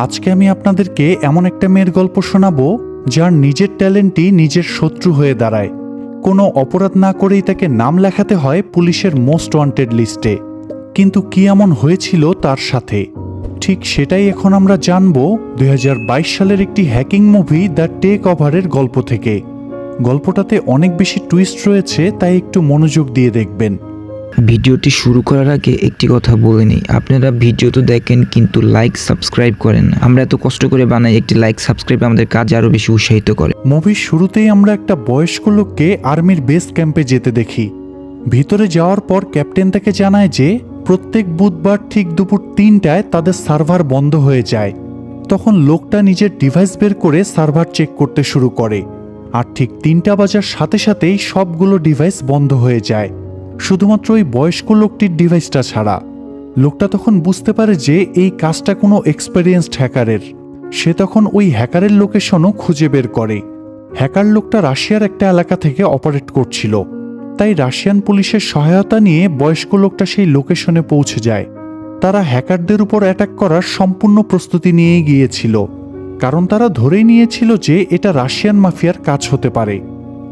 আজকে আমি আপনাদেরকে এমন একটা মেয়ের গল্প শোনাবো যার নিজের ট্যালেন্টই নিজের শত্রু হয়ে দাঁড়ায়। কোনো অপরাধ না করেই তাকে নাম লেখাতে হয় পুলিশের মোস্ট ওয়ান্টেড লিস্টে। কিন্তু কি এমন হয়েছিল তার সাথে? ঠিক সেটাই এখন আমরা জানব দুই হাজার বাইশ সালের একটি হ্যাকিং মুভি দ্য টেক ওভারের গল্প থেকে। গল্পটাতে অনেক বেশি টুইস্ট রয়েছে, তাই একটু মনোযোগ দিয়ে দেখবেন। ভিডিওটি শুরু করার আগে একটি কথা বলে নিই। আপনারা ভিডিও তো দেখেন, কিন্তু লাইক সাবস্ক্রাইব করেন না। আমরা এত কষ্ট করে বানাই, একটি লাইক সাবস্ক্রাইব আমাদের কাজ আরও বেশি উৎসাহিত করে। মুভির শুরুতেই আমরা একটা বয়স্ক লোককে আর্মির বেস ক্যাম্পে যেতে দেখি। ভিতরে যাওয়ার পর ক্যাপ্টেন তাকে জানায় যে, প্রত্যেক বুধবার ঠিক দুপুর তিনটায় তাদের সার্ভার বন্ধ হয়ে যায়। তখন লোকটা নিজের ডিভাইস বের করে সার্ভার চেক করতে শুরু করে। আর ঠিক তিনটা বাজার সাথে সাথেই সবগুলো ডিভাইস বন্ধ হয়ে যায়। শুধুমাত্র ওই বয়স্ক লোকটির ডিভাইসটা ছাড়া। লোকটা তখন বুঝতে পারে যে এই কাজটা কোনো এক্সপেরিয়েন্সড হ্যাকারের। সে তখন ওই হ্যাকারের লোকেশনও খুঁজে বের করে। হ্যাকার লোকটা রাশিয়ার একটা এলাকা থেকে অপারেট করছিল। তাই রাশিয়ান পুলিশের সহায়তা নিয়ে বয়স্ক লোকটা সেই লোকেশনে পৌঁছে যায়। তারা হ্যাকারদের উপর অ্যাটাক করার সম্পূর্ণ প্রস্তুতি নিয়ে গিয়েছিল। কারণ তারা ধরেই নিয়েছিল যে এটা রাশিয়ান মাফিয়ার কাজ হতে পারে।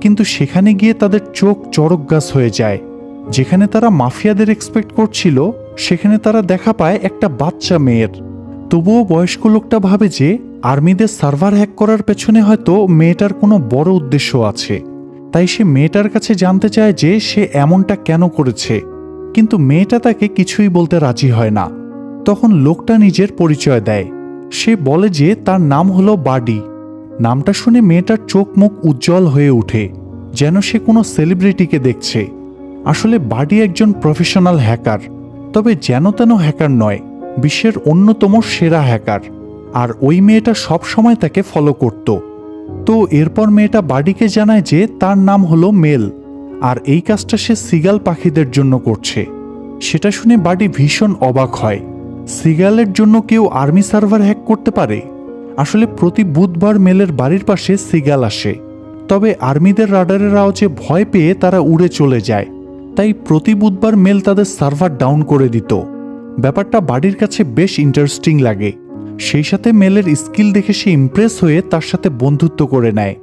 কিন্তু সেখানে গিয়ে তাদের চোখ চড়ক গাছ হয়ে যায়। যেখানে তারা মাফিয়াদের এক্সপেক্ট করছিল, সেখানে তারা দেখা পায় একটা বাচ্চা মেয়ের। তবুও বয়স্ক লোকটা ভাবে যে, আর্মিদের সার্ভার হ্যাক করার পেছনে হয়তো মেয়েটার কোনো বড় উদ্দেশ্য আছে। তাই সে মেয়েটার কাছে জানতে চায় যে, সে এমনটা কেন করেছে। কিন্তু মেয়েটা তাকে কিছুই বলতে রাজি হয় না। তখন লোকটা নিজের পরিচয় দেয়। সে বলে যে, তার নাম হলো বাডি। নামটা শুনে মেয়েটার চোখ মুখ উজ্জ্বল হয়ে ওঠে, যেন সে কোনো সেলিব্রিটিকে দেখছে। আসলে বাডি একজন প্রফেশনাল হ্যাকার, তবে যেন তেন হ্যাকার নয়, বিশ্বের অন্যতম সেরা হ্যাকার। আর ওই মেয়েটা সব সময় তাকে ফলো করত। তো এরপর মেয়েটা বাডিকে জানায় যে তার নাম হলো মেল, আর এই কাজটা সে সিগাল পাখিদের জন্য করছে। সেটা শুনে বাডি ভীষণ অবাক হয়। সিগালের জন্য কেউ আর্মি সার্ভার হ্যাক করতে পারে? আসলে প্রতি বুধবার মেলের বাড়ির পাশে সিগাল আসে। তবে আর্মিদের রাডারের আওয়াজে ভয় পেয়ে তারা উড়ে চলে যায়। তাই প্রতি বুধবার মেল তাদের সার্ভার ডাউন করে দিত। ব্যাপারটা বাড়ির কাছে বেশ ইন্টারেস্টিং লাগে। সেই সাথে মেলের স্কিল দেখে সে ইমপ্রেস হয়ে তার সাথে বন্ধুত্ব করে নেয়।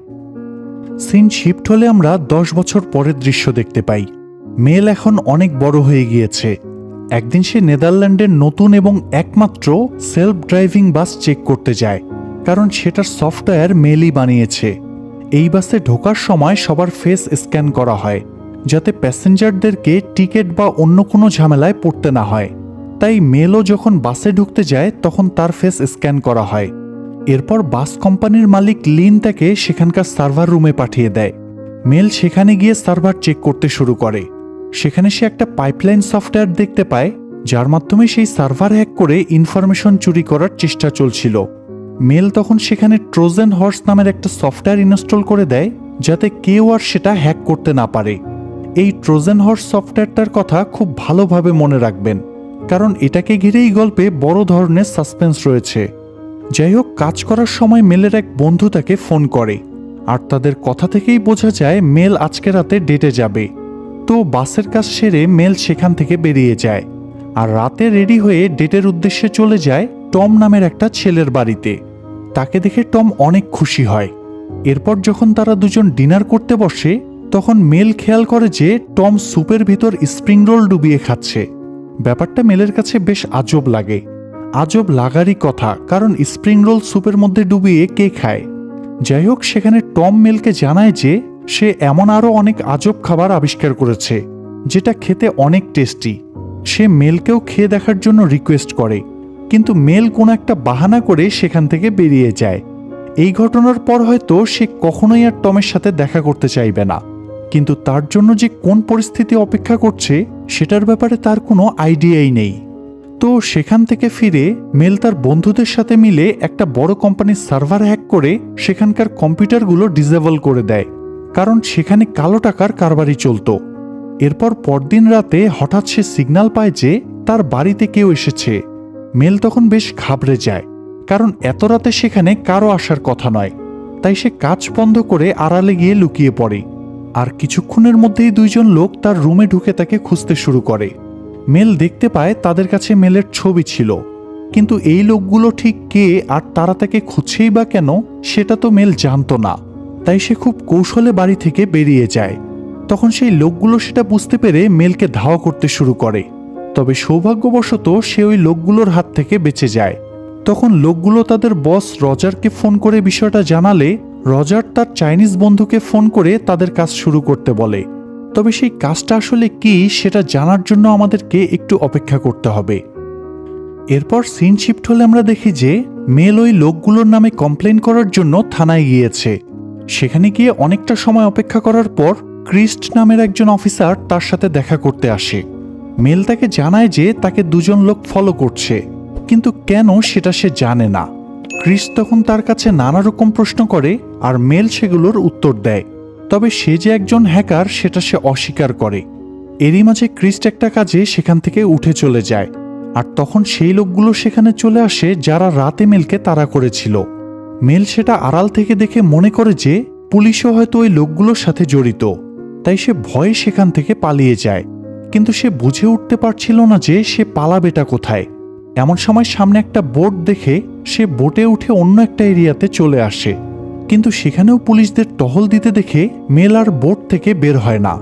সিন শিফট হলে আমরা দশ বছর পরের দৃশ্য দেখতে পাই। মেল এখন অনেক বড় হয়ে গিয়েছে। একদিন সে নেদারল্যান্ডের নতুন এবং একমাত্র সেলফ ড্রাইভিং বাস চেক করতে যায়, কারণ সেটার সফটওয়্যার মেলই বানিয়েছে। এই বাসে ঢোকার সময় সবার ফেস স্ক্যান করা হয়। যাতে প্যাসেঞ্জারদেরকে টিকিট বা অন্য কোনো ঝামেলায় পড়তে না হয়। তাই মেলও যখন বাসে ঢুকতে যায়, তখন তার ফেস স্ক্যান করা হয়। এরপর বাস কোম্পানির মালিক লিন তাকে সেখানকার সার্ভার রুমে পাঠিয়ে দেয়। মেল সেখানে গিয়ে সার্ভার চেক করতে শুরু করে। সেখানে সে একটা পাইপলাইন সফটওয়্যার দেখতে পায়, যার মাধ্যমে সেই সার্ভার হ্যাক করে ইনফরমেশন চুরি করার চেষ্টা চলছিল। মেল তখন সেখানে ট্রোজেন হর্স নামের একটা সফটওয়্যার ইনস্টল করে দেয়, যাতে কেউ আর সেটা হ্যাক করতে না পারে। এই ট্রোজেন হর্স সফটওয়্যারটার কথা খুব ভালোভাবে মনে রাখবেন, কারণ এটাকে ঘিরেই গল্পে বড় ধরনের সাসপেন্স রয়েছে। যাই হোক, কাজ করার সময় মেলের এক বন্ধু তাকে ফোন করে, আর তাদের কথা থেকেই বোঝা যায় মেল আজকে রাতে ডেটে যাবে। তো বাসের কাজ সেরে মেল সেখান থেকে বেরিয়ে যায়, আর রাতে রেডি হয়ে ডেটের উদ্দেশ্যে চলে যায় টম নামের একটা ছেলের বাড়িতে। তাকে দেখে টম অনেক খুশি হয়। এরপর যখন তারা দুজন ডিনার করতে বসে তখন মেল খেয়াল করে যে টম স্যুপের ভিতর স্প্রিং রোল ডুবিয়ে খাচ্ছে। ব্যাপারটা মেলের কাছে বেশ আজব লাগে। আজব লাগারই কথা, কারণ স্প্রিং রোল স্যুপের মধ্যে ডুবিয়ে কে খায়? যাই হোক, সেখানে টম মেলকে জানায় যে সে এমন আরও অনেক আজব খাবার আবিষ্কার করেছে, যেটা খেতে অনেক টেস্টি। সে মেলকেও খেয়ে দেখার জন্য রিকোয়েস্ট করে, কিন্তু মেল কোনো একটা বাহানা করে সেখান থেকে বেরিয়ে যায়। এই ঘটনার পর হয়তো সে কখনোই আর টমের সাথে দেখা করতে চাইবে না। কিন্তু তার জন্য যে কোন পরিস্থিতি অপেক্ষা করছে, সেটার ব্যাপারে তার কোনো আইডিয়াই নেই। তো সেখান থেকে ফিরে মেল তার বন্ধুদের সাথে মিলে একটা বড় কোম্পানির সার্ভার হ্যাক করে সেখানকার কম্পিউটারগুলো ডিসেবল করে দেয়, কারণ সেখানে কালো টাকার কারবারই চলত। এরপর পরদিন রাতে হঠাৎ সে সিগন্যাল পায় যে তার বাড়িতে কেউ এসেছে। মেল তখন বেশ ঘাবড়ে যায়, কারণ এত রাতে সেখানে কারও আসার কথা নয়, তাই সে কাজ বন্ধ করে আড়ালে গিয়ে লুকিয়ে পড়ে। আর কিছুক্ষণের মধ্যেই দুইজন লোক তার রুমে ঢুকে তাকে খুঁজতে শুরু করে। মেল দেখতে পায় তাদের কাছে মেলের ছবি ছিল। কিন্তু এই লোকগুলো ঠিক কে আর তারা তাকে খুঁজছেই বা কেন, সেটা তো মেল জানতো না। তাই সে খুব কৌশলে বাড়ি থেকে বেরিয়ে যায়। তখন সেই লোকগুলো সেটা বুঝতে পেরে মেলকে ধাওয়া করতে শুরু করে। তবে সৌভাগ্যবশত সে ওই লোকগুলোর হাত থেকে বেঁচে যায়। তখন লোকগুলো তাদের বস রজারকে ফোন করে বিষয়টা জানালে রজার তার চাইনিজ বন্ধুকে ফোন করে তাদের কাজ শুরু করতে বলে। তবে সেই কাজটা আসলে কি সেটা জানার জন্য আমাদেরকে একটু অপেক্ষা করতে হবে। এরপর সিন শিফট হলে আমরা দেখি যে মেল ওই লোকগুলোর নামে কমপ্লেন করার জন্য থানায় গিয়েছে। সেখানে গিয়ে অনেকটা সময় অপেক্ষা করার পর ক্রিস্ট নামের একজন অফিসার তার সাথে দেখা করতে আসে। মেল তাকে জানায় যে তাকে দুজন লোক ফলো করছে, কিন্তু কেন সেটা সে জানে না। ক্রিস তখন তার কাছে নানা রকম প্রশ্ন করে আর মেল সেগুলোর উত্তর দেয়। তবে সে যে একজন হ্যাকার, সেটা সে অস্বীকার করে। এরই মাঝে ক্রিস্ট একটা কাজে সেখান থেকে উঠে চলে যায়। আর তখন সেই লোকগুলো সেখানে চলে আসে যারা রাতে মেলকে তাড়া করেছিল। মেল সেটা আড়াল থেকে দেখে মনে করে যে পুলিশও হয়তো ওই লোকগুলোর সাথে জড়িত। তাই সে ভয়ে সেখান থেকে পালিয়ে যায়। কিন্তু সে বুঝে উঠতে পারছিল না যে সে পালাবেটা কোথায়। এমন সময় সামনে একটা বোর্ড দেখে সে বোটে উঠে অন্য একটা এরিয়াতে চলে আসে। কিন্তু সেখানেও পুলিশদের টহল দিতে দেখে মেল আর বোট থেকে বের হয় না।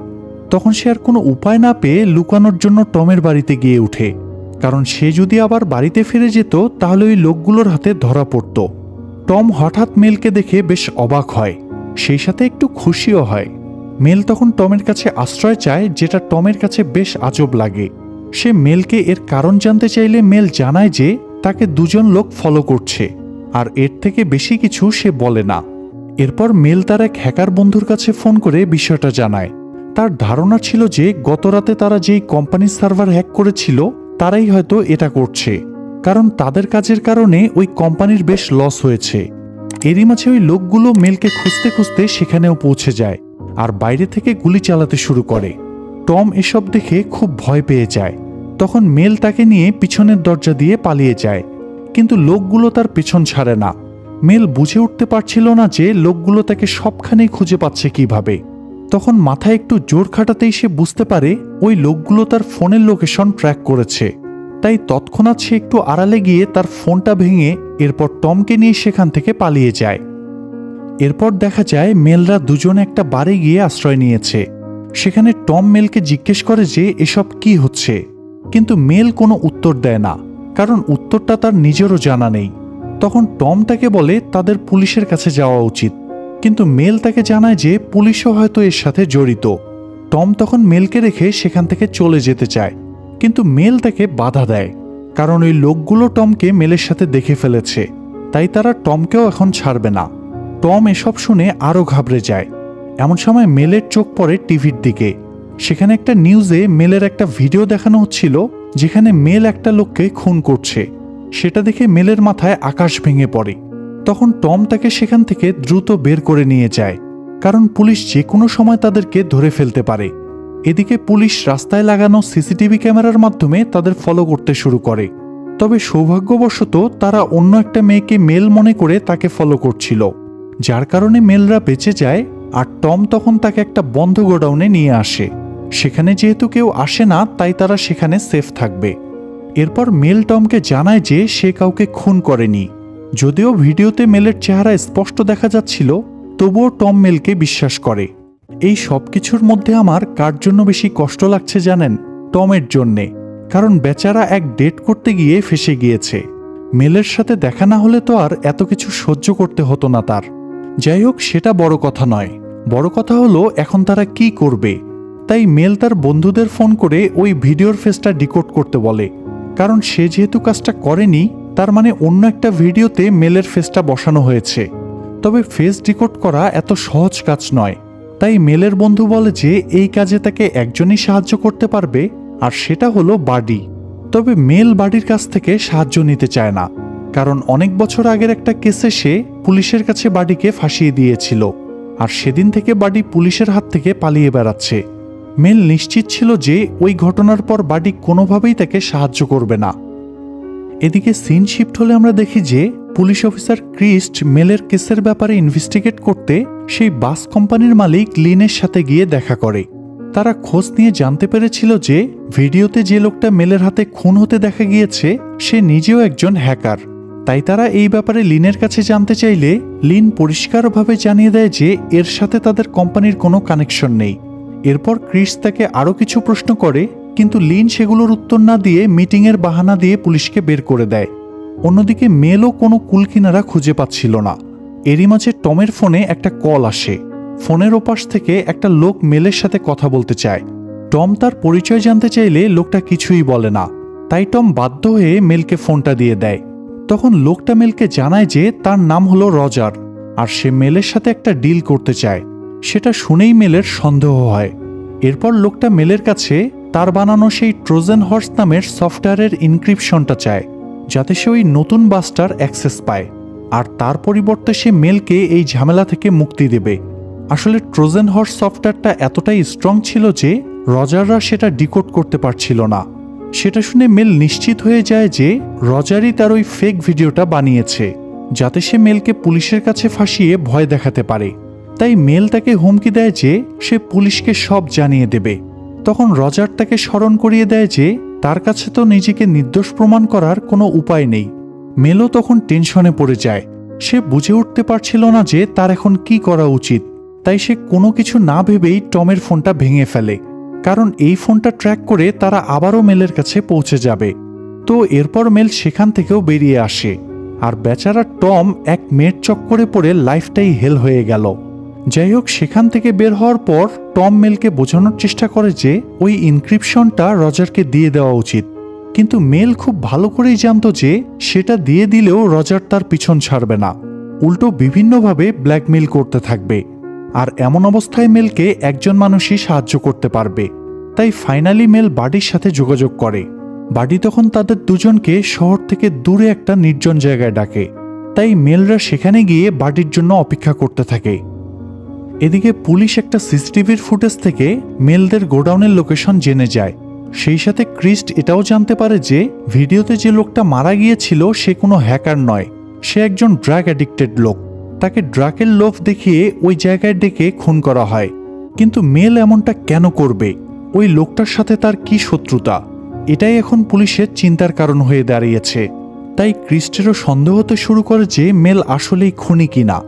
তখন সে আর কোনো উপায় না পেয়ে লুকানোর জন্য টমের বাড়িতে গিয়ে উঠে। কারণ সে যদি আবার বাড়িতে ফিরে যেত, তাহলে ওই লোকগুলোর হাতে ধরা পড়ত। টম হঠাৎ মেলকে দেখে বেশ অবাক হয়। সেই সাথে একটু খুশিও হয়। মেল তখন টমের কাছে আশ্রয় চায়, যেটা টমের কাছে বেশ আজব লাগে। সে মেলকে এর কারণ জানতে চাইলে মেল জানায় যে তাকে দুজন লোক ফলো করছে, আর এর থেকে বেশি কিছু সে বলে না। এরপর মেল তার এক হ্যাকার বন্ধুর কাছে ফোন করে বিষয়টা জানায়। তার ধারণা ছিল যে গতরাতে তারা যেই কোম্পানির সার্ভার হ্যাক করেছিল, তারাই হয়তো এটা করছে। কারণ তাদের কাজের কারণে ওই কোম্পানির বেশ লস হয়েছে। এরই মাঝে ওই লোকগুলো মেলকে খুঁজতে খুঁজতে সেখানেও পৌঁছে যায়, আর বাইরে থেকে গুলি চালাতে শুরু করে। টম এসব দেখে খুব ভয় পেয়ে যায়। তখন মেল তাকে নিয়ে পিছনের দরজা দিয়ে পালিয়ে যায়, কিন্তু লোকগুলো তার পেছন ছাড়ে না। মেল বুঝে উঠতে পারছিল না যে লোকগুলো তাকে সবখানেই খুঁজে পাচ্ছে কীভাবে। তখন মাথায় একটু জোর খাটাতেই সে বুঝতে পারে ওই লোকগুলো তার ফোনের লোকেশন ট্র্যাক করেছে। তাই তৎক্ষণাৎ সে একটু আড়ালে গিয়ে তার ফোনটা ভেঙে এরপর টমকে নিয়ে সেখান থেকে পালিয়ে যায়। এরপর দেখা যায় মেলরা দুজনে একটা বাড়ি গিয়ে আশ্রয় নিয়েছে। সেখানে টম মেলকে জিজ্ঞেস করে যে এসব কি হচ্ছে। কিন্তু মেল কোনো উত্তর দেয় না, কারণ উত্তরটা তার নিজেরও জানা নেই। তখন টম তাকে বলে তাদের পুলিশের কাছে যাওয়া উচিত, কিন্তু মেল তাকে জানায় যে পুলিশও হয়তো এর সাথে জড়িত। টম তখন মেলকে রেখে সেখান থেকে চলে যেতে চায়, কিন্তু মেল তাকে বাধা দেয়, কারণ ওই লোকগুলো টমকে মেলের সাথে দেখে ফেলেছে, তাই তারা টমকেও এখন ছাড়বে না। টম এসব শুনে আরও ঘাবড়ে যায়। এমন সময় মেলের চোখ পড়ে টিভির দিকে। সেখানে একটা নিউজে মেলের একটা ভিডিও দেখানো হচ্ছিল, যেখানে মেল একটা লোককে খুন করছে। সেটা দেখে মেলের মাথায় আকাশ ভেঙে পড়ে। তখন টম তাকে সেখান থেকে দ্রুত বের করে নিয়ে যায়, কারণ পুলিশ যে কোনো সময় তাদেরকে ধরে ফেলতে পারে। এদিকে পুলিশ রাস্তায় লাগানো সিসিটিভি ক্যামেরার মাধ্যমে তাদের ফলো করতে শুরু করে। তবে সৌভাগ্যবশত তারা অন্য একটা মেয়েকে মেল মনে করে তাকে ফলো করছিল, যার কারণে মেলরা বেঁচে যায় আর টম তখন তাকে একটা বন্ধ গোডাউনে নিয়ে আসে। সেখানে যেহেতু কেউ আসে না, তাই তারা সেখানে সেফ থাকবে। এরপর মেল টমকে জানায় যে সে কাউকে খুন করেনি। যদিও ভিডিওতে মেলের চেহারা স্পষ্ট দেখা যাচ্ছিল, তবুও টম মেলকে বিশ্বাস করে। এই সব কিছুর মধ্যে আমার কার জন্য বেশি কষ্ট লাগছে জানেন? টমের জন্যে। কারণ বেচারা এক ডেট করতে গিয়ে ফেসে গিয়েছে। মেলের সাথে দেখা না হলে তো আর এত কিছু সহ্য করতে হতো না তার। যাই হোক, সেটা বড় কথা নয়। বড় কথা হলো, এখন তারা কি করবে? তাই মেল তার বন্ধুদের ফোন করে ওই ভিডিওর ফেসটা ডিকোড করতে বলে। কারণ সে যেহেতু কাজটা করেনি, তার মানে অন্য একটা ভিডিওতে মেলের ফেসটা বসানো হয়েছে। তবে ফেস ডিকোড করা এত সহজ কাজ নয়। তাই মেলের বন্ধু বলে যে এই কাজে তাকে একজনই সাহায্য করতে পারবে, আর সেটা হলো বাডি। তবে মেল বাডির কাছ থেকে সাহায্য নিতে চায় না। কারণ অনেক বছর আগের একটা কেসে সে পুলিশের কাছে বাডিকে ফাঁসিয়ে দিয়েছিল। আর সেদিন থেকে বাডি পুলিশের হাত থেকে পালিয়ে বেড়াচ্ছে। মেল নিশ্চিত ছিল যে ওই ঘটনার পর বাডি কোনোভাবেই তাকে সাহায্য করবে না। এদিকে সিন শিফট হলে আমরা দেখি যে পুলিশ অফিসার ক্রিস্ট মেলের কেসের ব্যাপারে ইনভেস্টিগেট করতে সেই বাস কোম্পানির মালিক লিনের সাথে গিয়ে দেখা করে। তারা খোঁজ নিয়ে জানতে পেরেছিল যে ভিডিওতে যে লোকটা মেলের হাতে খুন হতে দেখা গিয়েছে, সে নিজেও একজন হ্যাকার। তাই তারা এই ব্যাপারে লিনের কাছে জানতে চাইলে লিন পরিষ্কারভাবে জানিয়ে দেয় যে এর সাথে তাদের কোম্পানির কোনো কানেকশন নেই। এরপর ক্রিস তাকে আরও কিছু প্রশ্ন করে, কিন্তু লিন সেগুলোর উত্তর না দিয়ে মিটিংয়ের বাহানা দিয়ে পুলিশকে বের করে দেয়। অন্যদিকে মেলও কোনো কুলকিনারা খুঁজে পাচ্ছিল না। এরই মাঝে টমের ফোনে একটা কল আসে। ফোনের ওপাশ থেকে একটা লোক মেলের সাথে কথা বলতে চায়। টম তার পরিচয় জানতে চাইলে লোকটা কিছুই বলে না। তাই টম বাধ্য হয়ে মেলকে ফোনটা দিয়ে দেয়। তখন লোকটা মেলকে জানায় যে তার নাম হলো রজার, আর সে মেলের সাথে একটা ডিল করতে চায়। সেটা শুনেই মেলের সন্দেহ হয়। এরপর লোকটা মেলের কাছে তার বানানো সেই ট্রোজেন হর্স নামের সফটওয়্যারের ইনক্রিপশনটা চায়, যাতে সে ওই নতুন বাসটার অ্যাক্সেস পায়। আর তার পরিবর্তে সে মেলকে এই ঝামেলা থেকে মুক্তি দেবে। আসলে ট্রোজেন হর্স সফটওয়্যারটা এতটাই স্ট্রং ছিল যে রজাররা সেটা ডিকোড করতে পারছিল না। সেটা শুনে মেল নিশ্চিত হয়ে যায় যে রজারই তার ওই ফেক ভিডিওটা বানিয়েছে, যাতে সে মেলকে পুলিশের কাছে ফাঁসিয়ে ভয় দেখাতে পারে। তাই মেল তাকে হুমকি দেয় যে সে পুলিশকে সব জানিয়ে দেবে। তখন রজার তাকে স্মরণ করিয়ে দেয় যে তার কাছে তো নিজেকে নির্দোষ প্রমাণ করার কোনো উপায় নেই। মেলও তখন টেনশনে পড়ে যায়। সে বুঝে উঠতে পারছিল না যে তার এখন কি করা উচিত। তাই সে কোনো কিছু না ভেবেই টমের ফোনটা ভেঙে ফেলে। কারণ এই ফোনটা ট্র্যাক করে তারা আবারও মেলের কাছে পৌঁছে যাবে। তো এরপর মেল সেখান থেকেও বেরিয়ে আসে। আর বেচারা টম এক মেয়ের চক্করে পড়ে লাইফটাই হেল হয়ে গেল। যাই হোক সেখান থেকে বের হওয়ার পর টম মেলকে বোঝানোর চেষ্টা করে যে ওই ইনক্রিপশনটা রজারকে দিয়ে দেওয়া উচিত। কিন্তু মেল খুব ভালো করেই জানত যে সেটা দিয়ে দিলেও রজার তার পিছন ছাড়বে না। উল্টো বিভিন্নভাবে ব্ল্যাকমেল করতে থাকবে। আর এমন অবস্থায় মেলকে একজন মানুষই সাহায্য করতে পারবে। তাই ফাইনালি মেল বাডির সাথে যোগাযোগ করে। বাডি তখন তাদের দুজনকে শহর থেকে দূরে একটা নির্জন জায়গায় ডাকে। তাই মেলরা সেখানে গিয়ে বাডির জন্য অপেক্ষা করতে থাকে। এদিকে পুলিশ একটা সিসিটিভির ফুটেজ থেকে মেলদের গোডাউনের লোকেশন জেনে যায়। সেই সাথে ক্রিস্ট এটাও জানতে পারে যে, ভিডিওতে যে লোকটা মারা গিয়েছিল সে কোনো হ্যাকার নয়। সে একজন ড্রাগ অ্যাডিক্টেড লোক। তাকে ড্রাগের লোভ দেখিয়ে ওই জায়গায় ডেকে খুন করা হয়। কিন্তু মেল এমনটা কেন করবে? ওই লোকটার সাথে তার কি শত্রুতা? এটাই এখন পুলিশের চিন্তার কারণ হয়ে দাঁড়িয়েছে। তাই ক্রিস্টেরও সন্দেহ হতে শুরু করে যে, মেল আসলেই খুনি কিনা।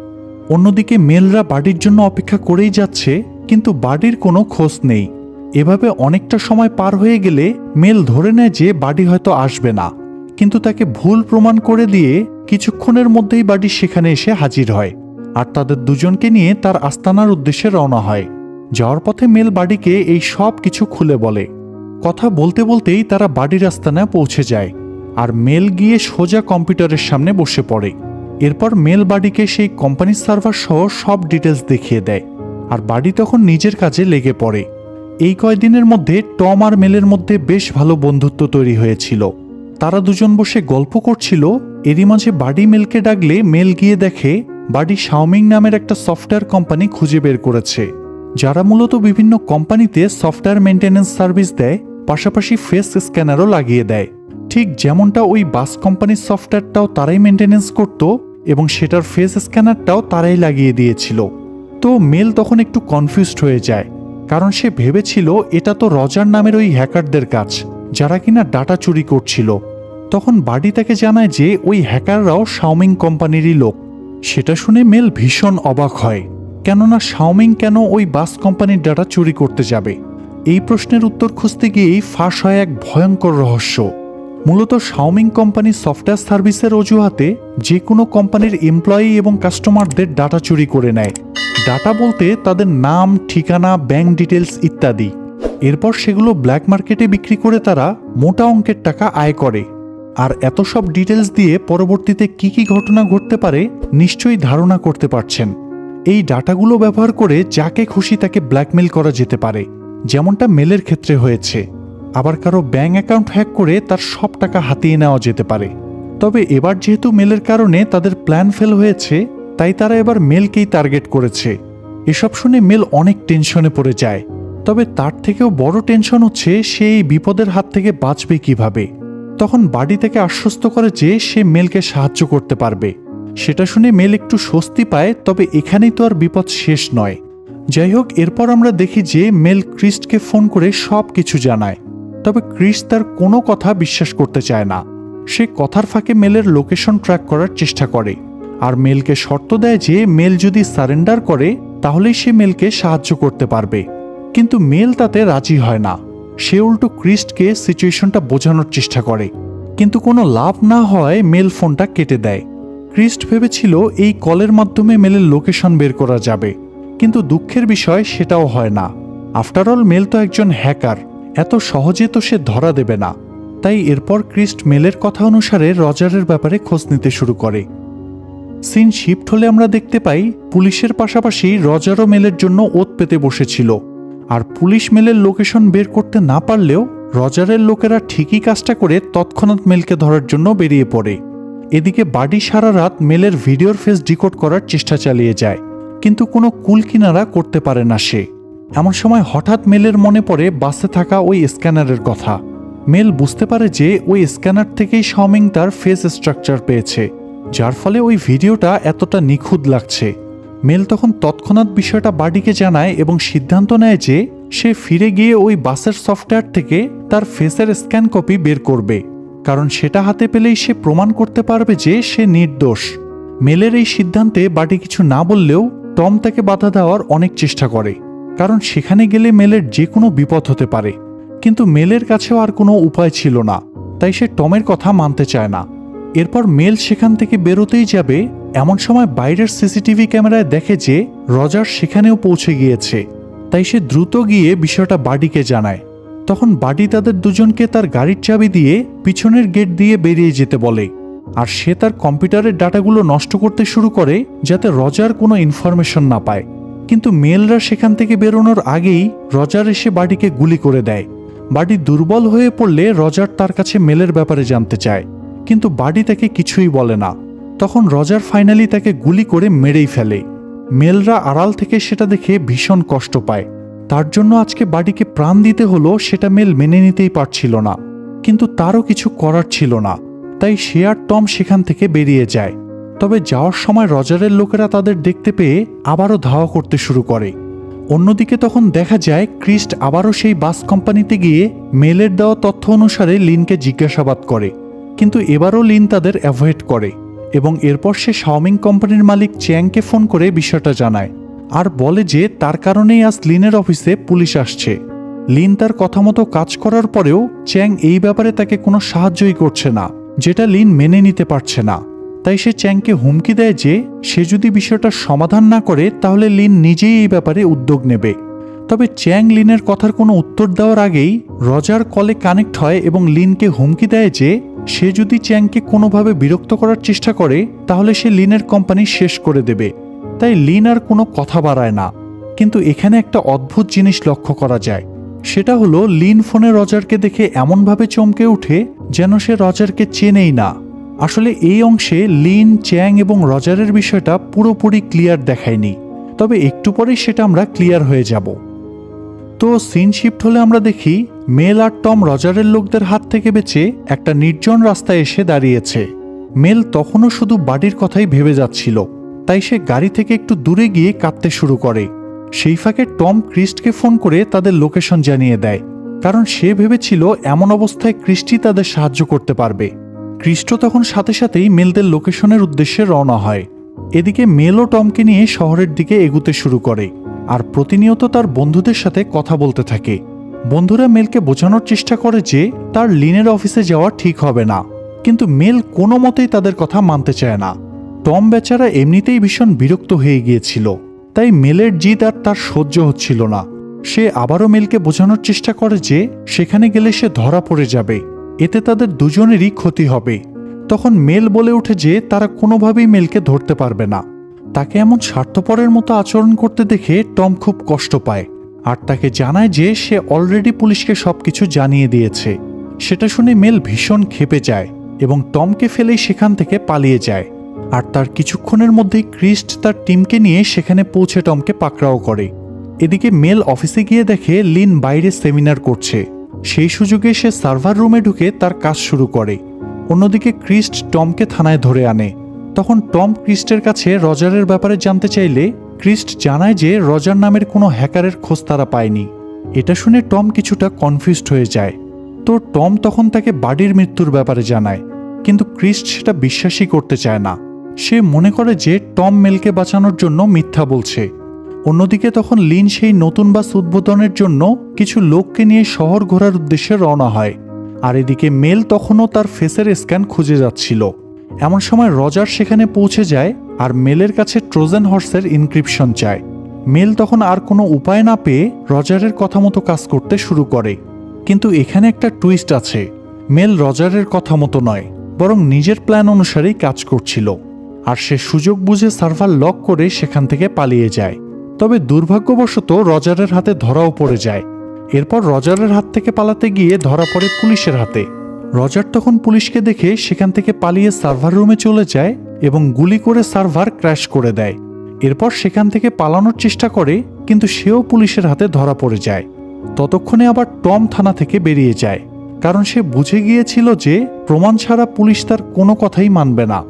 অন্যদিকে মেলরা বাড়ির জন্য অপেক্ষা করেই যাচ্ছে, কিন্তু বাড়ির কোনো খোঁজ নেই। এভাবে অনেকটা সময় পার হয়ে গেলে মেল ধরে নেয় যে বাড়ি হয়তো আসবে না। কিন্তু তাকে ভুল প্রমাণ করে দিয়ে কিছুক্ষণের মধ্যেই বাড়ি সেখানে এসে হাজির হয়। আর তাদের দুজনকে নিয়ে তার আস্তানার উদ্দেশ্যে রওনা হয়। যাওয়ার পথে মেল বাড়িকে এই সব কিছু খুলে বলে। কথা বলতে বলতেই তারা বাড়ির আস্তানায় পৌঁছে যায়। আর মেল গিয়ে সোজা কম্পিউটারের সামনে বসে পড়ে। এরপর মেল বাড়িকে সেই কোম্পানির সার্ভার সহ সব ডিটেলস দেখিয়ে দেয়, আর বাড়ি তখন নিজের কাজে লেগে পড়ে। এই কয়দিনের মধ্যে টম আর মেলের মধ্যে বেশ ভালো বন্ধুত্ব তৈরি হয়েছিল। তারা দুজন বসে গল্প করছিল, এরই মাঝে বাড়ি মেলকে ডাকলে মেল গিয়ে দেখে, বাড়ি শাওমিং নামের একটা সফটওয়্যার কোম্পানি খুঁজে বের করেছে, যারা মূলত বিভিন্ন কোম্পানিতে সফটওয়্যার মেনটেন্যান্স সার্ভিস দেয়, পাশাপাশি ফেস স্ক্যানারও লাগিয়ে দেয়। ঠিক যেমনটা ওই বাস কোম্পানির সফটওয়্যারটাও তারাই মেনটেন্যান্স করত এবং সেটার ফেস স্ক্যানারটাও তারাই লাগিয়ে দিয়েছিল। তো মেল তখন একটু কনফিউজড হয়ে যায়, কারণ সে ভেবেছিল এটা তো রজার নামের ওই হ্যাকারদের কাজ, যারা কিনা ডাটা চুরি করছিল। তখন বাড়ি তাকে জানায় যে ওই হ্যাকাররাও শাওমিং কোম্পানিরই লোক। সেটা শুনে মেল ভীষণ অবাক হয়, কেননা শাওমিং কেন ওই বাস কোম্পানির ডাটা চুরি করতে যাবে? এই প্রশ্নের উত্তর খুঁজতে গিয়েই ফাঁস হয় এক ভয়ঙ্কর রহস্য। মূলত শাওমিং কোম্পানির সফটওয়্যার সার্ভিসের অজুহাতে যে কোনো কোম্পানির এমপ্লয়ি এবং কাস্টমারদের ডাটা চুরি করে নেয়। ডাটা বলতে তাদের নাম, ঠিকানা ব্যাংক ডিটেলস ইত্যাদি। এরপর সেগুলো ব্ল্যাক মার্কেটে বিক্রি করে তারা মোটা অঙ্কের টাকা আয় করে। আর এত সব ডিটেলস দিয়ে পরবর্তীতে কি কি ঘটনা ঘটতে পারে নিশ্চয়ই ধারণা করতে পারছেন। এই ডাটাগুলো ব্যবহার করে যাকে খুশি তাকে ব্ল্যাকমেল করা যেতে পারে, যেমনটা মেলের ক্ষেত্রে হয়েছে। আবার কারও ব্যাঙ্ক অ্যাকাউন্ট হ্যাক করে তার সব টাকা হাতিয়ে নেওয়া যেতে পারে। তবে এবার যেহেতু মেলের কারণে তাদের প্ল্যান ফেল হয়েছে, তাই তারা এবার মেলকেই টার্গেট করেছে। এসব শুনে মেল অনেক টেনশনে পড়ে যায়। তবে তার থেকেও বড় টেনশন হচ্ছে সে এই বিপদের হাত থেকে বাঁচবে কীভাবে। তখন বাড়ি থেকে আশ্বস্ত করে যে সে মেলকে সাহায্য করতে পারবে। সেটা শুনে মেল একটু স্বস্তি পায়, তবে এখানেই তো আর বিপদ শেষ নয়। যাই হোক, এরপর আমরা দেখি যে মেল ক্রিস্টকে ফোন করে সব কিছু জানায়। তবে ক্রিস তার কোনো কথা বিশ্বাস করতে চায় না। সে কথার ফাঁকে মেলের লোকেশন ট্র্যাক করার চেষ্টা করে। আর মেলকে শর্ত দেয় যে মেল যদি সারেন্ডার করে, তাহলেই সে মেলকে সাহায্য করতে পারবে। কিন্তু মেল তাতে রাজি হয় না। সে উল্টো ক্রিস্টকে সিচুয়েশনটা বোঝানোর চেষ্টা করে। কিন্তু কোনো লাভ না হয় মেল ফোনটা কেটে দেয়। ক্রিস্ট ভেবেছিল এই কলের মাধ্যমে মেলের লোকেশন বের করা যাবে। কিন্তু দুঃখের বিষয় সেটাও হয় না। আফটারঅল মেল তো একজন হ্যাকার। এত সহজে তো সে ধরা দেবে না। তাই এরপর ক্রিস্ট মেলের কথা অনুসারে রজারের ব্যাপারে খোঁজ নিতে শুরু করে। সিন শিফট হলে আমরা দেখতে পাই, পুলিশের পাশাপাশি রজারও মেলের জন্য ওত পেতে বসেছিল। আর পুলিশ মেলের লোকেশন বের করতে না পারলেও রজারের লোকেরা ঠিকই কাজটা করে তৎক্ষণাৎ মেলকে ধরার জন্য বেরিয়ে পড়ে। এদিকে বাডি সারা রাত মেলের ভিডিওর ফেস ডিকোড করার চেষ্টা চালিয়ে যায়, কিন্তু কোনো কুল কিনারা করতে পারে না সে। এমন সময় হঠাৎ মেলের মনে পড়ে বাসে থাকা ওই স্ক্যানারের কথা। মেল বুঝতে পারে যে ওই স্ক্যানার থেকেই শাওমিং তার ফেস স্ট্রাকচার পেয়েছে, যার ফলে ওই ভিডিওটা এতটা নিখুঁত লাগছে। মেল তখন তৎক্ষণাৎ বিষয়টা বাডিকে জানায় এবং সিদ্ধান্ত নেয় যে সে ফিরে গিয়ে ওই বাসের সফটওয়্যার থেকে তার ফেসের স্ক্যান কপি বের করবে, কারণ সেটা হাতে পেলেই সে প্রমাণ করতে পারবে যে সে নির্দোষ। মেলের এই সিদ্ধান্তে বাটি কিছু না বললেও টম তাকে বাধা দেওয়ার অনেক চেষ্টা করে। কারণ সেখানে গেলে মেলের যে কোনো বিপদ হতে পারে। কিন্তু মেলের কাছেও আর কোনো উপায় ছিল না, তাই সে টমের কথা মানতে চায় না। এরপর মেল সেখান থেকে বেরোতেই যাবে, এমন সময় বাইরের সিসিটিভি ক্যামেরায় দেখে যে রজার সেখানেও পৌঁছে গিয়েছে। তাই সে দ্রুত গিয়ে বিষয়টা বাডিকে জানায়। তখন বাডি তাদের দুজনকে তার গাড়ির চাবি দিয়ে পিছনের গেট দিয়ে বেরিয়ে যেতে বলে। আর সে তার কম্পিউটারের ডাটাগুলো নষ্ট করতে শুরু করে, যাতে রজার কোনো ইনফরমেশন না পায়। কিন্তু মেলরা সেখান থেকে বেরোনোর আগেই রজার এসে বাডিকে গুলি করে দেয়। বাডি দুর্বল হয়ে পড়লে রজার তার কাছে মেলের ব্যাপারে জানতে চায়, কিন্তু বাডি তাকে কিছুই বলে না। তখন রজার ফাইনালি তাকে গুলি করে মেরেই ফেলে। মেলরা আড়াল থেকে সেটা দেখে ভীষণ কষ্ট পায়। তার জন্য আজকে বাডিকে প্রাণ দিতে হলো সেটা মেল মেনে নিতেই পারছিল না। কিন্তু তারও কিছু করার ছিল না, তাই সে আর টম সেখান থেকে বেরিয়ে যায়। তবে যাওয়ার সময় রজারের লোকেরা তাদের দেখতে পেয়ে আবারও ধাওয়া করতে শুরু করে। অন্যদিকে তখন দেখা যায় ক্রিস্ট আবারও সেই বাস কোম্পানিতে গিয়ে মেলের দেওয়া তথ্য অনুসারে লিনকে জিজ্ঞাসাবাদ করে। কিন্তু এবারও লিন তাদের অ্যাভয়েড করে এবং এরপর সে শাওমিং কোম্পানির মালিক চ্যাংকে ফোন করে বিষয়টা জানায় আর বলে যে তার কারণেই আজ লিনের অফিসে পুলিশ আসছে। লিন তার কথা মতো কাজ করার পরেও চ্যাং এই ব্যাপারে তাকে কোনো সাহায্যই করছে না, যেটা লিন মেনে নিতে পারছে না। তাই সে চ্যাংকে হুমকি দেয় যে, সে যদি বিষয়টা সমাধান না করে, তাহলে লিন নিজেই এই ব্যাপারে উদ্যোগ নেবে। তবে চ্যাং লিনের কথার কোনো উত্তর দেওয়ার আগেই, রজার কলে কানেক্ট হয় এবং লিনকে হুমকি দেয় যে, সে যদি চ্যাংকে কোনোভাবে বিরক্ত করার চেষ্টা করে, তাহলে সে লিনের কোম্পানি শেষ করে দেবে। তাই লিন আর কোনো কথা বাড়ায় না। কিন্তু এখানে একটা অদ্ভুত জিনিস লক্ষ্য করা যায়। সেটা হলো, লিন ফোনে রজারকে দেখে এমনভাবে চমকে উঠে যেন সে রজারকে চেনেই না। আসলে এই অংশে লিন, চ্যাং এবং রজারের বিষয়টা পুরোপুরি ক্লিয়ার দেখায়নি। তবে একটু পরেই সেটা আমরা ক্লিয়ার হয়ে যাব। তো সিন শিফট হলে আমরা দেখি, মেল আর টম রজারের লোকদের হাত থেকে বেঁচে একটা নির্জন রাস্তায় এসে দাঁড়িয়েছে। মেল তখনও শুধু বাড়ির কথাই ভেবে যাচ্ছিল। তাই সে গাড়ি থেকে একটু দূরে গিয়ে কাঁদতে শুরু করে। সেই ফাঁকে টম ক্রিস্টকে ফোন করে তাদের লোকেশন জানিয়ে দেয়। কারণ সে ভেবেছিল এমন অবস্থায় ক্রিস্টি তাদের সাহায্য করতে পারবে। ক্রিস্ট তখন সাথে সাথেই মেলদের লোকেশনের উদ্দেশ্যে রওনা হয়। এদিকে মেলও টমকে নিয়ে শহরের দিকে এগুতে শুরু করে আর প্রতিনিয়ত তার বন্ধুদের সাথে কথা বলতে থাকে। বন্ধুরা মেলকে বোঝানোর চেষ্টা করে যে তার লিনের অফিসে যাওয়া ঠিক হবে না। কিন্তু মেল কোনো মতেই তাদের কথা মানতে চায় না। টম বেচারা এমনিতেই ভীষণ বিরক্ত হয়ে গিয়েছিল। তাই মেলের জিদ আর তার সহ্য হচ্ছিল না। সে আবারও মেলকে বোঝানোর চেষ্টা করে যে সেখানে গেলে সে ধরা পড়ে যাবে। এতে তাদের দুজনেরই ক্ষতি হবে। তখন মেল বলে ওঠে যে, তারা কোনোভাবেই মেলকে ধরতে পারবে না। তাকে এমন স্বার্থপরের মতো আচরণ করতে দেখে টম খুব কষ্ট পায়। আর তাকে জানায় যে, সে অলরেডি পুলিশকে সবকিছু জানিয়ে দিয়েছে। সেটা শুনে মেল ভীষণ ক্ষেপে যায় এবং টমকে ফেলেই সেখান থেকে পালিয়ে যায়। আর তার কিছুক্ষণের মধ্যেই ক্রিস্ট তার টিমকে নিয়ে সেখানে পৌঁছে টমকে পাকড়াও করে। এদিকে মেল অফিসে গিয়ে দেখে লিন বাইরে সেমিনার করছে। সেই সুযোগে সে সার্ভার রুমে ঢুকে তার কাজ শুরু করে। অন্যদিকে ক্রিস্ট টমকে থানায় ধরে আনে। তখন টম ক্রিস্টের কাছে রজারের ব্যাপারে জানতে চাইলে ক্রিস্ট জানায় যে রজার নামের কোনো হ্যাকারের খোঁজ তারা পায়নি। এটা শুনে টম কিছুটা কনফিউজড হয়ে যায়। তো টম তখন তাকে বাডির মৃত্যুর ব্যাপারে জানায়। কিন্তু ক্রিস্ট সেটা বিশ্বাসই করতে চায় না। সে মনে করে যে টম মেলকে বাঁচানোর জন্য মিথ্যা বলছে। অন্যদিকে তখন লিন সেই নতুন বাস উদ্বোধনের জন্য কিছু লোককে নিয়ে শহর ঘোরার উদ্দেশ্যে রওনা হয়। আর এদিকে মেল তখনও তার ফেসের স্ক্যান খুঁজে যাচ্ছিল। এমন সময় রজার সেখানে পৌঁছে যায় আর মেলের কাছে ট্রোজেন হর্সের ইনক্রিপশন চায়। মেল তখন আর কোনো উপায় না পেয়ে রজারের কথা মতো কাজ করতে শুরু করে। কিন্তু এখানে একটা টুইস্ট আছে। মেল রজারের কথা মতো নয়, বরং নিজের প্ল্যান অনুসারেই কাজ করছিল। আর সে সুযোগ বুঝে সার্ভার লক করে সেখান থেকে পালিয়ে যায়। তবে দুর্ভাগ্যবশত রজারের হাতে ধরাও পড়ে যায়। এরপর রজারের হাত থেকে পালাতে গিয়ে ধরা পড়ে পুলিশের হাতে। রজার তখন পুলিশকে দেখে সেখান থেকে পালিয়ে সার্ভার রুমে চলে যায় এবং গুলি করে সার্ভার ক্র্যাশ করে দেয়। এরপর সেখান থেকে পালানোর চেষ্টা করে, কিন্তু সেও পুলিশের হাতে ধরা পড়ে যায়। ততক্ষণে আবার টম থানা থেকে বেরিয়ে যায়। কারণ সে বুঝে গিয়েছিল যে, প্রমাণ ছাড়া পুলিশ তার কোনো কথাই মানবে না।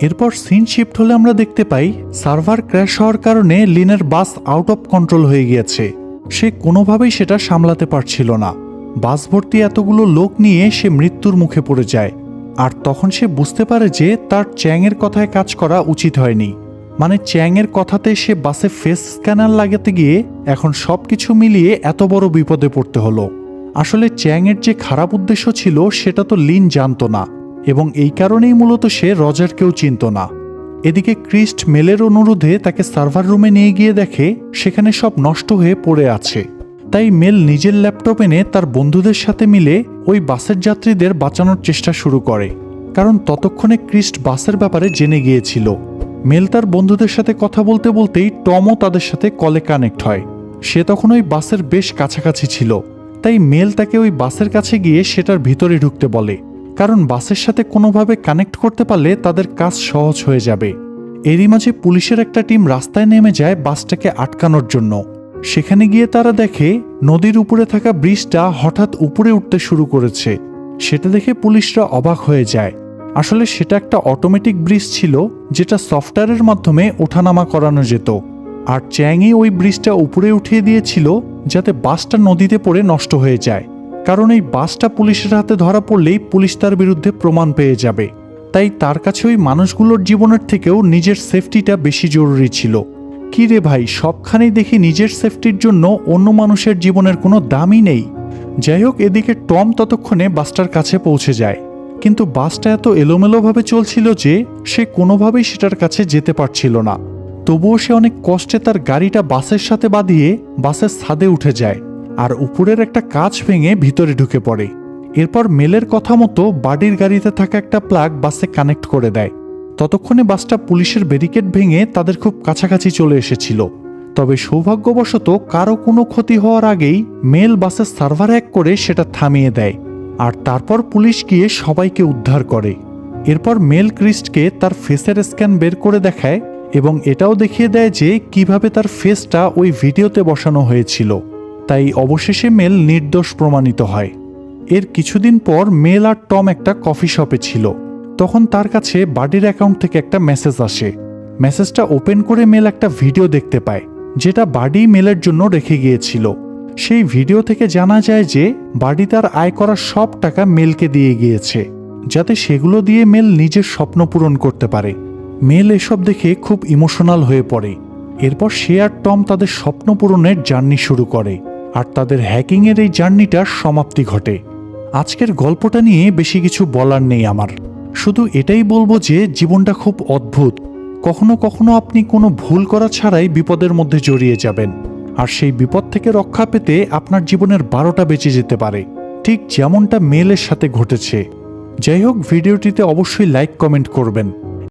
এরপর সিন শিফট হলে আমরা দেখতে পাই সার্ভার ক্র্যাশ হওয়ার কারণে লিনের বাস আউট অফ কন্ট্রোল হয়ে গিয়েছে। সে কোনোভাবেই সেটা সামলাতে পারছিল না। বাস ভর্তি এতগুলো লোক নিয়ে সে মৃত্যুর মুখে পড়ে যায়। আর তখন সে বুঝতে পারে যে তার চ্যাংয়ের কথায় কাজ করা উচিত হয়নি। মানে চ্যাংয়ের কথাতে সে বাসে ফেস স্ক্যানার লাগাতে গিয়ে এখন সব কিছু মিলিয়ে এত বড় বিপদে পড়তে হলো। আসলে চ্যাংয়ের যে খারাপ উদ্দেশ্য ছিল, সেটা তো লিন জানতো না। এবং এই কারণেই মূলত সে রজারকেও চিনত না। এদিকে ক্রিস্ট মেলের অনুরোধে তাকে সার্ভার রুমে নিয়ে গিয়ে দেখে সেখানে সব নষ্ট হয়ে পড়ে আছে। তাই মেল নিজের ল্যাপটপ এনে তার বন্ধুদের সাথে মিলে ওই বাসের যাত্রীদের বাঁচানোর চেষ্টা শুরু করে। কারণ ততক্ষণে ক্রিস্ট বাসের ব্যাপারে জেনে গিয়েছিল। মেল তার বন্ধুদের সাথে কথা বলতে বলতেই টমও তাদের সাথে কলে কানেক্ট হয়। সে তখন ওই বাসের বেশ কাছাকাছি ছিল। তাই মেল তাকে ওই বাসের কাছে গিয়ে সেটার ভিতরে ঢুকতে বলে। কারণ বাসের সাথে কোনোভাবে কানেক্ট করতে পারলে তাদের কাজ সহজ হয়ে যাবে। এরই মাঝে পুলিশের একটা টিম রাস্তায় নেমে যায় বাসটাকে আটকানোর জন্য। সেখানে গিয়ে তারা দেখে নদীর উপরে থাকা ব্রিজটা হঠাৎ উপরে উঠতে শুরু করেছে। সেটা দেখে পুলিশরা অবাক হয়ে যায়। আসলে সেটা একটা অটোমেটিক ব্রিজ ছিল, যেটা সফটওয়্যারের মাধ্যমে ওঠানামা করানো যেত। আর চ্যাংই ওই ব্রিজটা উপরে উঠিয়ে দিয়েছিল, যাতে বাসটা নদীতে পড়ে নষ্ট হয়ে যায়। কারণ এই বাসটা পুলিশের হাতে ধরা পড়লেই পুলিশ তার বিরুদ্ধে প্রমাণ পেয়ে যাবে। তাই তার কাছে ওই মানুষগুলোর জীবনের থেকেও নিজের সেফটিটা বেশি জরুরি ছিল। কি রে ভাই, সবখানেই দেখি নিজের সেফটির জন্য অন্য মানুষের জীবনের কোনো দামই নেই। যাই হোক, এদিকে টম ততক্ষণে বাসটার কাছে পৌঁছে যায়। কিন্তু বাসটা এত এলোমেলোভাবে চলছিল যে সে কোনোভাবেই সেটার কাছে যেতে পারছিল না। তবুও সে অনেক কষ্টে তার গাড়িটা বাসের সাথে বাঁধিয়ে বাসের ছাদে উঠে যায়। আর উপরের একটা কাচ ভেঙে ভিতরে ঢুকে পড়ে। এরপর মেলের কথা মতো বাড়ির গাড়িতে থাকা একটা প্লাগ বাসে কানেক্ট করে দেয়। ততক্ষণে বাসটা পুলিশের ব্যারিকেড ভেঙে তাদের খুব কাছাকাছি চলে এসেছিল। তবে সৌভাগ্যবশত কারও কোনো ক্ষতি হওয়ার আগেই মেল বাসের সার্ভার এক করে সেটা থামিয়ে দেয় আর তারপর পুলিশ গিয়ে সবাইকে উদ্ধার করে। এরপর মেল ক্রিস্টকে তার ফেসের স্ক্যান বের করে দেখায় এবং এটাও দেখিয়ে দেয় যে কীভাবে তার ফেসটা ওই ভিডিওতে বসানো হয়েছিল। তাই অবশেষে মেল নির্দোষ প্রমাণিত হয়। এর কিছুদিন পর মেল আর টম একটা কফি শপে ছিল। তখন তার কাছে বাডির অ্যাকাউন্ট থেকে একটা মেসেজ আসে। মেসেজটা ওপেন করে মেল একটা ভিডিও দেখতে পায়, যেটা বাডি মেলের জন্য রেখে গিয়েছিল। সেই ভিডিও থেকে জানা যায় যে বাডি তার আয় করা সব টাকা মেলকে দিয়ে গিয়েছে, যাতে সেগুলো দিয়ে মেল নিজের স্বপ্ন পূরণ করতে পারে। মেল এসব দেখে খুব ইমোশনাল হয়ে পড়ে। এরপর সে আর টম তাদের স্বপ্ন পূরণের জার্নি শুরু করে। আর তাদের হ্যাকিংয়ের এই জার্নিটার সমাপ্তি ঘটে। আজকের গল্পটা নিয়ে বেশি কিছু বলার নেই আমার। শুধু এটাই বলব যে জীবনটা খুব অদ্ভুত। কখনো কখনো আপনি কোনো ভুল করা ছাড়াই বিপদের মধ্যে জড়িয়ে যাবেন। আর সেই বিপদ থেকে রক্ষা পেতে আপনার জীবনের বারোটা বেঁচে যেতে পারে। ঠিক যেমনটা মেলের সাথে ঘটেছে। যাই হোক, ভিডিওটিতে অবশ্যই লাইক কমেন্ট করবেন।